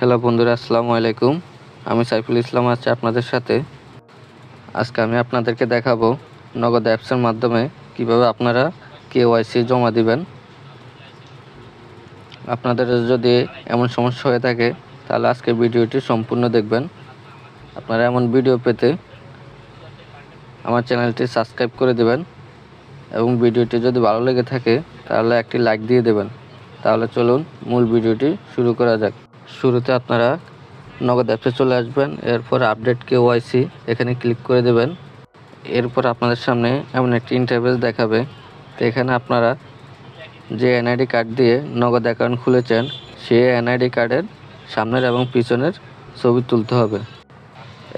Hello বন্ধুরা, আসসালামু আলাইকুম। আমি সাইফুল ইসলাম আছি আপনাদের সাথে। আজকে আমি আপনাদেরকে দেখাবো নগদ অ্যাপসের মাধ্যমে কীভাবে আপনারা কেওয়াইসি জমা দিবেন। আপনাদের যদি এমন সমস্যা হয়ে থাকে, তাহলে আজকে ভিডিওটি সম্পূর্ণ দেখবেন। আপনারা এমন ভিডিও পেতে আমার চ্যানেলটি সাবস্ক্রাইব করে দেবেন এবং ভিডিওটি যদি ভালো লেগে থাকে, তাহলে একটি লাইক দিয়ে দেবেন। তাহলে চলুন মূল ভিডিওটি শুরু করা যাক। শুরুতে আপনারা নগদ অ্যাপসে চলে আসবেন, এরপর আপডেট কে ওয়াইসি এখানে ক্লিক করে দেবেন। এরপর আপনাদের সামনে এমন একটি ইন্টারভেস দেখাবে। তো এখানে আপনারা যে এনআইডি কার্ড দিয়ে নগদ অ্যাকাউন্ট খুলেছেন, সেই এনআইডি কার্ডের সামনের এবং পিছনের ছবি তুলতে হবে।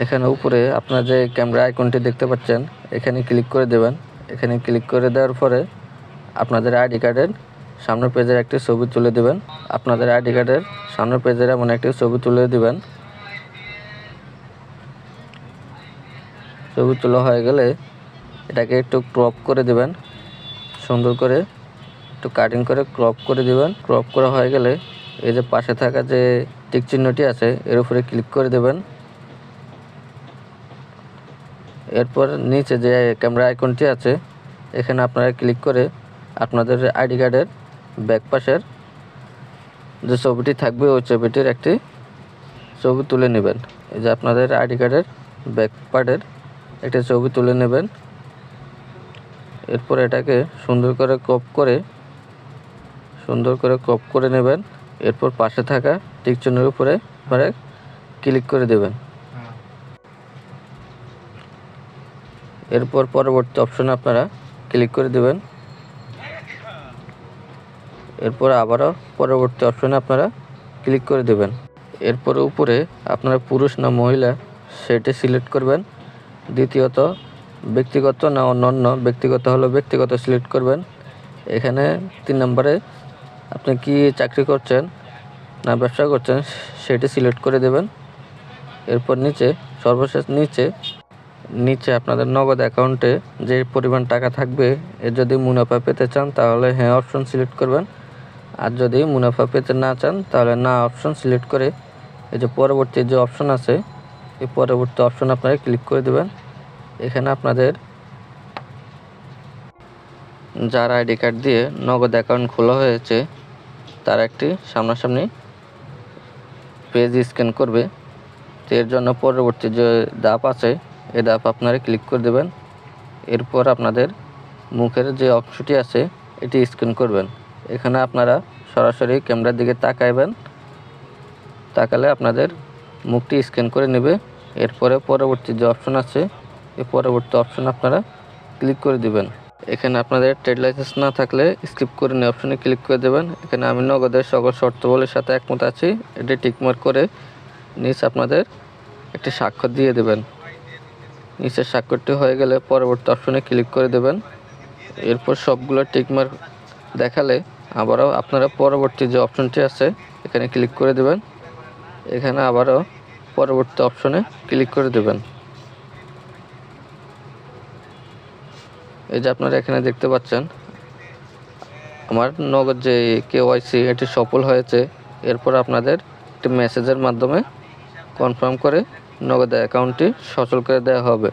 এখানে উপরে আপনারা যে ক্যামেরা আইকনটি দেখতে পাচ্ছেন, এখানে ক্লিক করে দেবেন। এখানে ক্লিক করে দেওয়ার পরে আপনাদের আইডি কার্ডের সামনের পেজের একটি ছবি তুলে দেবেন। আপনাদের আইডি কার্ডের সামনের পেজের এমন একটি ছবি তুলে দিবেন। ছবি তোলা হয়ে গেলে এটাকে একটু ক্রপ করে দিবেন। সুন্দর করে একটু কাটিং করে ক্রপ করে দিবেন। ক্রপ করা হয়ে গেলে এই যে পাশে থাকা যে টিক চিহ্নটি আছে, এর উপরে ক্লিক করে দেবেন। এরপর নিচে যে ক্যামেরা আইকনটি আছে, এখানে আপনারা ক্লিক করে আপনাদের আইডি কার্ডের ব্যাক পাশের যে ছবিটি থাকবে ওই ছবিটির একটি ছবি তুলে নেবেন। এই যে আপনাদের আইডি কার্ডের ব্যাক পার্টের একটি ছবি তুলে নেবেন। এরপর এটাকে সুন্দর করে ক্রপ করে সুন্দর করে ক্রপ করে নেবেন। এরপর পাশে থাকা টিক চিহ্নের উপরে আপনারা ক্লিক করে দেবেন। এরপর পরবর্তী অপশন আপনারা ক্লিক করে দেবেন। এরপর আবারও পরবর্তী অপশনে আপনারা ক্লিক করে দেবেন। এরপর উপরে আপনারা পুরুষ না মহিলা সেটি সিলেক্ট করবেন। দ্বিতীয়ত, ব্যক্তিগত না অন্যান্য ব্যক্তিগত হলো ব্যক্তিগত সিলেক্ট করবেন। এখানে তিন নম্বরে আপনি কি চাকরি করছেন না ব্যবসা করছেন সেটি সিলেক্ট করে দেবেন। এরপর নিচে, সর্বশেষ নিচে নিচে আপনাদের নগদ অ্যাকাউন্টে যে পরিমাণ টাকা থাকবে এর যদি মুনাফা পেতে চান তাহলে হ্যাঁ অপশন সিলেক্ট করবেন। আর যদি মুনাফা পেতে না চান, তাহলে না অপশন সিলেক্ট করে এই যে পরবর্তী যে অপশন আছে, এই পরবর্তী অপশন আপনারা ক্লিক করে দেবেন। এখানে আপনাদের যার আইডি কার্ড দিয়ে নগদ অ্যাকাউন্ট খোলা হয়েছে, তার একটি সামনাসামনি পেজ স্ক্যান করবে। তো এর জন্য পরবর্তী যে ধাপ আছে, এই ধাপ আপনারা ক্লিক করে দেবেন। এরপর আপনাদের মুখের যে অংশটি আছে, এটি স্ক্যান করবেন। এখানে আপনারা সরাসরি ক্যামেরার দিকে তাকাইবেন। তাকালে আপনাদের মুখটি স্ক্যান করে নেবে। এরপরে পরবর্তী যে অপশন আছে, এই পরবর্তী অপশন আপনারা ক্লিক করে দিবেন। এখানে আপনাদের ট্রেড লাইসেন্স না থাকলে স্কিপ করে নিয়ে অপশনে ক্লিক করে দেবেন। এখানে আমি নগদের সকল শর্তাবলীর সাথে একমত আছি। এটি টিকমার্ক করে নিচ আপনাদের একটি স্বাক্ষর দিয়ে দেবেন। নিচের স্বাক্ষরটি হয়ে গেলে পরবর্তী অপশনে ক্লিক করে দেবেন। এরপর সবগুলো টিকমার্ক দেখালে আবারও আপনারা পরবর্তী যে অপশনটি আছে, এখানে ক্লিক করে দেবেন। এখানে আবারও পরবর্তী অপশনে ক্লিক করে দেবেন। এই যে আপনারা এখানে দেখতে পাচ্ছেন, আমার নগদ যে কেওয়াইসি এটি সফল হয়েছে, এরপর আপনাদের একটি মেসেজের মাধ্যমে কনফার্ম করে নগদ অ্যাকাউন্টটি সচল করে দেওয়া হবে।